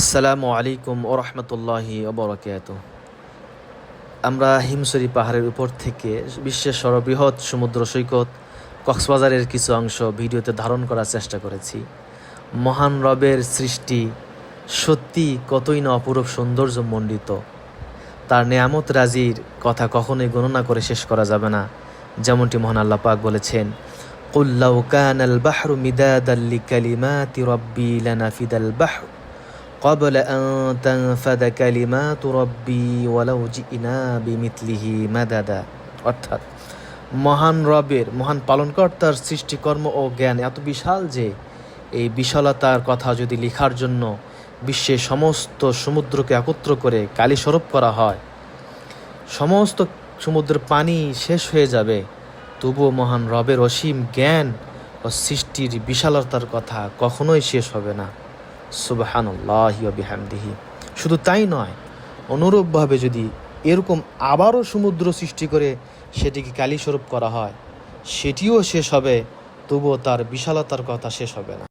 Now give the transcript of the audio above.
আসসালামু আলাইকুম ও রহমতুল্লাহি ওবরাকাত আমরা হিমসরি পাহাড়ের উপর থেকে বিশ্বের সর্ববৃহৎ সমুদ্র সৈকত কক্সবাজারের কিছু অংশ ভিডিওতে ধারণ করার চেষ্টা করেছি মহান রবের সৃষ্টি সত্যি কতই না অপরূপ সৌন্দর্য মণ্ডিত তার নেয়ামত রাজির কথা কখনোই গণনা করে শেষ করা যাবে না যেমনটি মহান আল্লাহ পাক বলেছেন قل لو كان البحر مدادا لكلمات ربي لنفد البحر قبل أن تنفد كلمات ربي ولو جئنا بمثله مددا অর্থাৎ মহান রবের মহান পালনকর্তার সৃষ্টিকর্ম ও জ্ঞান এত বিশাল যে এই বিশালতার কথা যদি লেখার জন্য বিশ্বের সমস্ত সমুদ্রকে একত্র করে কালীস্বরূপ করা হয় সমস্ত সমুদ্রের পানি শেষ হয়ে যাবে তবুও মহান রবের অসীম জ্ঞান ও সৃষ্টির বিশালতার কথা কখনোই শেষ হবে না সুবাহানুল্লাহি বিহামদিহি। শুধু তাই নয়, অনুরূপভাবে যদি এরকম আবারও সমুদ্র সৃষ্টি করে সেটিকে কালীস্বরূপ করা হয়, সেটিও শেষ হবে, তবুও তার বিশালতার কথা শেষ হবে না।